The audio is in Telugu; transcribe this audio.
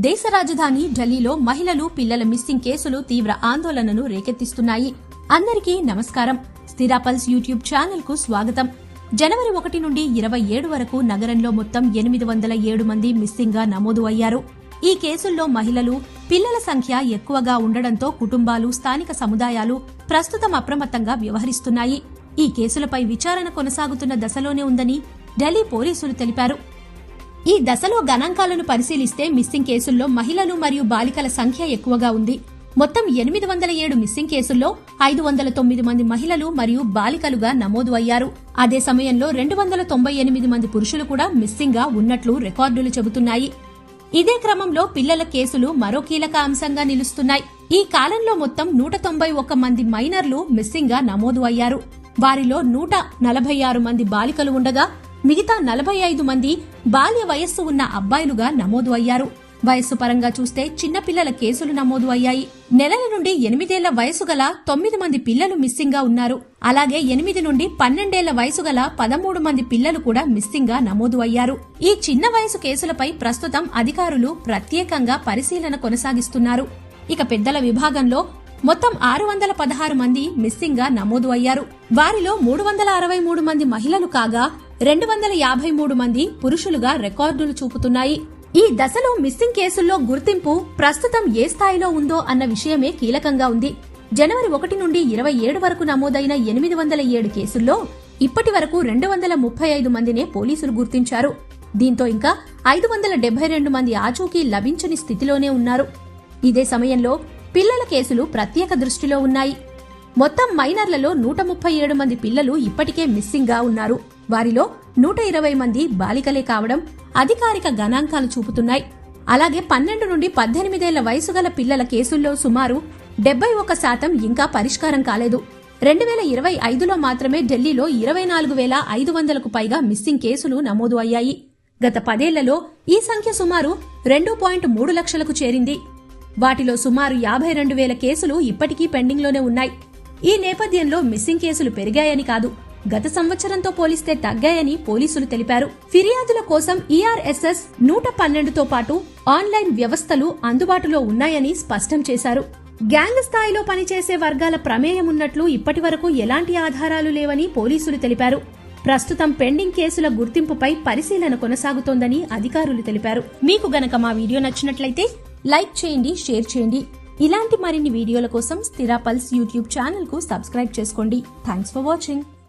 దేశ రాజధాని ఢిల్లీలో మహిళలు పిల్లల మిస్సింగ్ కేసులు తీవ్ర ఆందోళనను రేకెత్తిస్తున్నాయి. అందరికీ నమస్కారం. స్థిరాపల్స్ యూట్యూబ్ ఛానల్కు స్వాగతం. జనవరి ఒకటి నుండి ఇరవై ఏడు వరకు నగరంలో మొత్తం ఎనిమిది వందల ఏడు మంది మిస్సింగ్గా నమోదు అయ్యారు. ఈ కేసుల్లో మహిళలు పిల్లల సంఖ్య ఎక్కువగా ఉండడంతో కుటుంబాలు స్థానిక సముదాయాలు ప్రస్తుతం అప్రమత్తంగా వ్యవహరిస్తున్నాయి. ఈ కేసులపై విచారణ కొనసాగుతున్న దశలోనే ఉందని ఢిల్లీ పోలీసులు తెలిపారు. ఈ దశలో గణాంకాలను పరిశీలిస్తే మిస్సింగ్ కేసుల్లో మహిళలు మరియు బాలికల సంఖ్య ఎక్కువగా ఉంది. మొత్తం ఎనిమిది వందల ఏడు మిస్సింగ్ కేసుల్లో ఐదు వందల తొమ్మిది మంది మహిళలు మరియు బాలికలుగా నమోదు అయ్యారు. అదే సమయంలో రెండు వందల తొంభై ఎనిమిది మంది పురుషులు కూడా మిస్సింగ్గా ఉన్నట్లు రికార్డులు చెబుతున్నాయి. ఇదే క్రమంలో పిల్లల కేసులు మరో కీలక అంశంగా నిలుస్తున్నాయి. ఈ కాలంలో మొత్తం నూట తొంభై ఒక్క మంది మైనర్లు మిస్సింగ్గా నమోదు అయ్యారు. వారిలో నూట నలభై ఆరు మంది బాలికలు ఉండగా మిగతా నలభై ఐదు మంది బాల్య వయస్సు ఉన్న అబ్బాయిలుగా నమోదు అయ్యారు. వయస్సు పరంగా చూస్తే చిన్నపిల్లల కేసులు నమోదు అయ్యాయి. నెలల నుండి ఎనిమిదేళ్ళ వయసు గల తొమ్మిది మంది పిల్లలు మిస్సింగ్గా ఉన్నారు. అలాగే ఎనిమిది నుండి పన్నెండేళ్ళ వయసు గల పదమూడు మంది పిల్లలు కూడా మిస్సింగ్గా నమోదు అయ్యారు. ఈ చిన్న వయసు కేసులపై ప్రస్తుతం అధికారులు ప్రత్యేకంగా పరిశీలన కొనసాగిస్తున్నారు. ఇక పెద్దల విభాగంలో మొత్తం ఆరు వందల పదహారు మంది మిస్సింగ్గా నమోదు అయ్యారు. వారిలో మూడు వందల అరవై మూడు మంది మహిళలు కాగా రెండు వందల యాభై మూడు మంది పురుషులుగా రికార్డులు చూపుతున్నాయి. ఈ దశలో మిస్సింగ్ కేసుల్లో గుర్తింపు ప్రస్తుతం ఏ స్థాయిలో ఉందో అన్న విషయమే కీలకంగా ఉంది. జనవరి ఒకటి నుండి ఇరవై ఏడు వరకు నమోదైన ఎనిమిది వందల ఏడు కేసుల్లో ఇప్పటి వరకు రెండు వందల ముప్పై ఐదు మందినే పోలీసులు గుర్తించారు. దీంతో ఇంకా ఐదు వందల డెబ్బై రెండు మంది ఆచూకీ లభించని స్థితిలోనే ఉన్నారు. ఇదే సమయంలో పిల్లల కేసులు ప్రత్యేక దృష్టిలో ఉన్నాయి. మొత్తం మైనర్లలో నూట ముప్పై ఏడు మంది పిల్లలు ఇప్పటికే మిస్సింగ్గా ఉన్నారు. వారిలో నూట ఇరవై మంది బాలికలే కావడం అధికారిక గణాంకాలు చూపుతున్నాయి. అలాగే పన్నెండు నుండి పద్దెనిమిదేళ్ళ వయసు గల పిల్లల కేసుల్లో సుమారు డెబ్బై ఒక శాతం ఇంకా పరిష్కారం కాలేదు. రెండు వేల ఇరవై ఐదులో మాత్రమే ఢిల్లీలో ఇరవై నాలుగు వేల ఐదు వందలకు పైగా మిస్సింగ్ కేసులు నమోదు అయ్యాయి. గత పదేళ్ళలో ఈ సంఖ్య సుమారు రెండు పాయింట్ మూడు లక్షలకు చేరింది. వాటిలో సుమారు యాభై రెండు వేల కేసులు ఇప్పటికీ పెండింగ్లోనే ఉన్నాయి. ఈ నేపథ్యంలో మిస్సింగ్ కేసులు పెరిగాయని కాదు గత సంవత్సరంతో పోలిస్తే తగ్గాయని పోలీసులు తెలిపారు. ఫిర్యాదుల కోసం ఈఆర్ఎస్ఎస్ నూట పన్నెండుతో పాటు ఆన్లైన్ వ్యవస్థలు అందుబాటులో ఉన్నాయని స్పష్టం చేశారు. గ్యాంగ్ స్థాయిలో పనిచేసే వర్గాల ప్రమేయం ఉన్నట్లు ఇప్పటి వరకు ఎలాంటి ఆధారాలు లేవని పోలీసులు తెలిపారు. ప్రస్తుతం పెండింగ్ కేసుల గుర్తింపుపై పరిశీలన కొనసాగుతోందని అధికారులు తెలిపారు. మీకు గనక మా వీడియో నచ్చినట్లయితే లైక్ చేయండి షేర్ చేయండి. ఇలాంటి మరిన్ని వీడియోల కోసం స్థిరా పల్స్ యూట్యూబ్ ఛానల్కు సబ్స్క్రైబ్ చేసుకోండి. Thanks for watching.